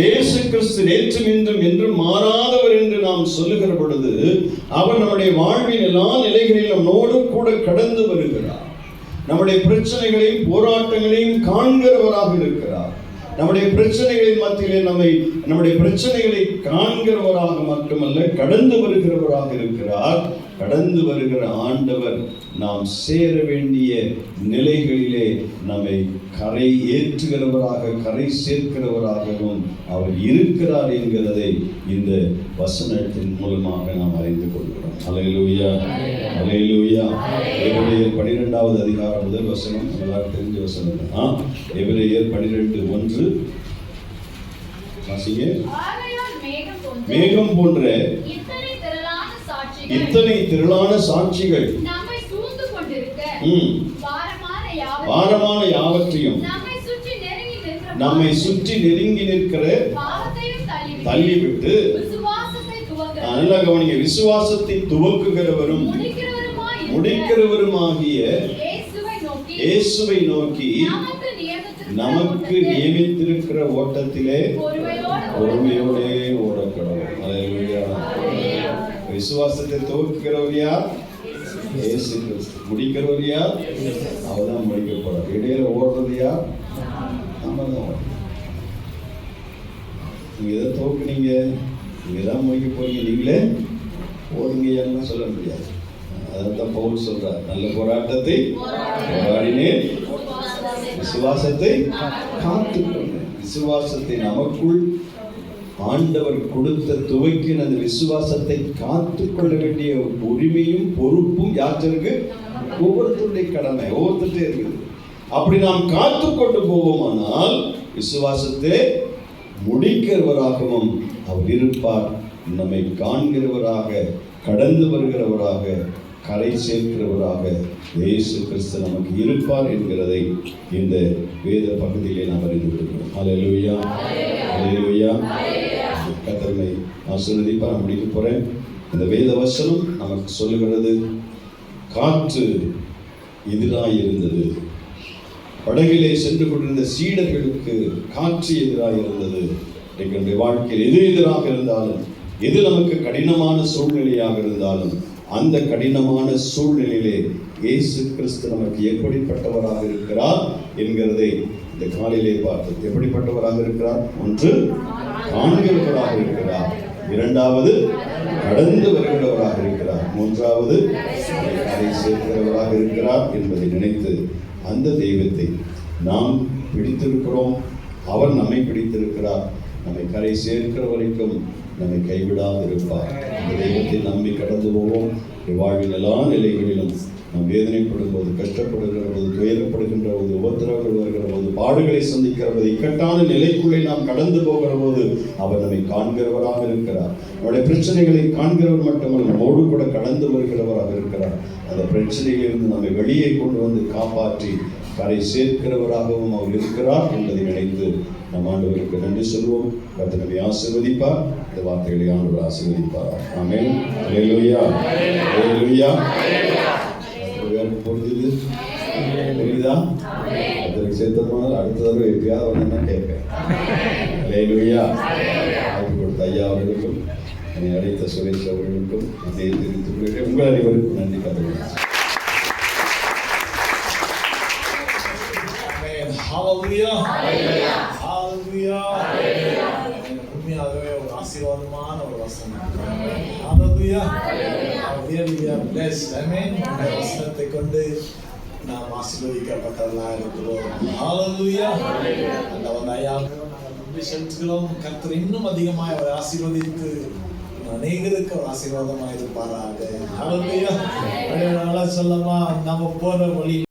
இயேசு கிறிஸ்து நேற்றும் இன்றும் என்றும் மாறாதவர் என்று நாம் சொல்லுகிற பொழுது அவர் நம்முடைய வாழ்வின் எல்லா நிலைகளிலும் நம்மோடு கூட கடந்து வருகிறார். நம்முடைய பிரச்சனைகளையும் போராட்டங்களையும் காண்கிறவராக இருக்கிறார். நம்முடைய பிரச்சனைகளின் மத்தியிலே நம்மை நம்முடைய பிரச்சனைகளை காண்கிறவராக மட்டுமல்ல கடந்து வருகிறவராக இருக்கிறார். கடந்து வருகிற ஆண்டவர் நாம் சேர வேண்டிய நிலைகளிலே நம்மை கரை ஏற்றுகிறவராக கரை சேர்க்கிறவராகவும் அவர் இருக்கிறார் என்கிறதை இந்த வசனத்தின் மூலமாக நாம் அறிந்து கொள்கிறோம். அலையிலூயா அலையிலூயா எபிரேயர் பனிரெண்டாவது அதிகாரம் முதல் வசனம் எல்லாரும் தெரிஞ்ச வசனம் தான் எபிரேயர் பனிரெண்டு ஒன்று. வாசிங்க. மேகம் போன்ற மேகம் போன்ற இத்தனை திரளான சாட்சிகள் இத்தனை திரளான சாட்சிகள். பாரமான யாவற்றையும் நம்மை சுற்றி நெருங்கி நிற்கிற தள்ளிவிட்டு நல்லா கவனிங்க. விசுவாசத்தை துவக்குகிறவரும் முடிக்கிறவருமாகிய இயேசுவை நோக்கி நமக்கு நியமித்திருக்கிற ஓட்டத்தில் பொறுமையோடு அல்லேலூயா விசுவாசத்தை துவக்கிறவரியா யார் இயேசு கிறிஸ்து முடிக்கிறவர் யார் அவர்தான் முடிக்க போறார் இடையில ஓடுறது யார் நம்ம தான் நீங்கள் நீங்க எதை துவக்குனீங்க நீங்க தான் முடிக்க போறீங்க. நீங்களே ஓடுங்க எல்லாம் சொல்ல முடியாது. அதான் பவுல் சொல்றார். நல்ல போராட்டத்தை போராடினேன். விசுவாசத்தை காத்துக்கொண்டேன். விசுவாசத்தை நமக்குள் ஆண்டவர் கொடுத்த துவக்கின அந்த விசுவாசத்தை காத்துக்கொள்ள வேண்டிய உரிமையும் பொறுப்பும் யாத்திற்கு ஒவ்வொருத்தருடைய கடமை ஒவ்வொருத்தருடைய இருக்குது. அப்படி நாம் காத்து கொண்டு போவோமானால் விசுவாசத்தை முடிக்கிறவராகவும் அவர் இருப்பார். நம்மை காண்கிறவராக கடந்து வருகிறவராக கரை சேர்க்கிறவராக இயேசு கிறிஸ்து நமக்கு இருப்பார் என்கிறதை இந்த வேத பகுதியிலே நாம் அறிந்து கொள்கிறோம். ஹalleluya ஹalleluya கத்தர்மை ஆசீர்வதிப்பா நான் முடிக்க போகிறேன் இந்த வேத வசனம் நமக்கு சொல்லுகிறது காற்று எதிராக இருந்தது. படகிலே சென்று கொண்டிருந்த சீடர்களுக்கு காற்று எதிராக இருந்தது. எங்களுடைய வாழ்க்கையில் எது எதிராக இருந்தாலும் எது நமக்கு கடினமான சூழ்நிலையாக இருந்தாலும் அந்த கடினமான சூழ்நிலையிலே இயேசு கிறிஸ்து நமக்கு எப்படிப்பட்டவராக இருக்கிறார் என்கிறதை இந்த காலையிலே பார்த்து எப்படிப்பட்டவராக இருக்கிறார்? ஒன்று காண்கிறவராக இருக்கிறார். இரண்டாவது கடந்து வருகிறவராக இருக்கிறார். மூன்றாவது அதை சேர்க்கிறவராக இருக்கிறார் என்பதை நினைத்து அந்த தெய்வத்தை நாம் பிடித்திருக்கிறோம். அவர் நம்மை பிடித்திருக்கிறார். நம்மை கரை சேர்க்கிற வரைக்கும் நம்மை கைவிடாது இருப்பார் அந்த தெய்வத்தை நம்பி கடந்து போவோம். வாழ்வின் எல்லா நிலைகளிலும் நாம் வேதனைப்படும் போது கஷ்டப்படுகிற போது துயரப்படுகின்ற போது உபத்திரங்கள் வருகிற போது பாடுகளை சந்திக்கிற போது இக்கட்டான நிலைக்குள்ளே நாம் கடந்து போகிற போது அவர் நம்மை காண்கிறவராக இருக்கிறார். நம்முடைய பிரச்சனைகளை காண்கிறவர் மட்டுமல்ல நம்மோடு கூட கடந்து வருகிறவராக இருக்கிறார். அந்த பிரச்சனையிலிருந்து நம்மை வெளியே கொண்டு வந்து காப்பாற்றி கரை சேர்க்கிறவராகவும் அவர் இருக்கிறார் என்பதை நினைத்து நம் ஆண்டவருக்கு நன்றி சொல்வோம். கர்த்தர் நம்மை ஆசீர்வதிப்பார். இந்த வார்த்தைகளை ஆண்டவர் ஆசீர்வதிப்பார். ஆமென். ஹalleluya. ஹalleluya. வேறு புரிஞ்சுது புரியுதா? அதற்கு சேர்த்தமானால் அடுத்த தடவை எப்படியாவது ஒன்று நான் கேட்பேன். ஹalleluya. வாய்ப்பு கொடுத்த ஐயா அவர்களுக்கும் என்னை அழைத்த சுரேஷ் அவர்களுக்கும் நன்றியை தெரிவித்துக் கொள்கிறேன் உங்கள் அனைவருக்கும் நன்றி கருதுகிறேன் வசனத்தை கொண்டு நாம் ஆசீர்வதிக்கப்பட்டவர்களாக இருக்கிறோம் கர்த்தர் இன்னும் அதிகமாக அவரை ஆசீர்வதித்து அநேகருக்கு ஒரு ஆசீர்வாதமாக இருப்பாராக. சொல்லமா நம்ம போற வழி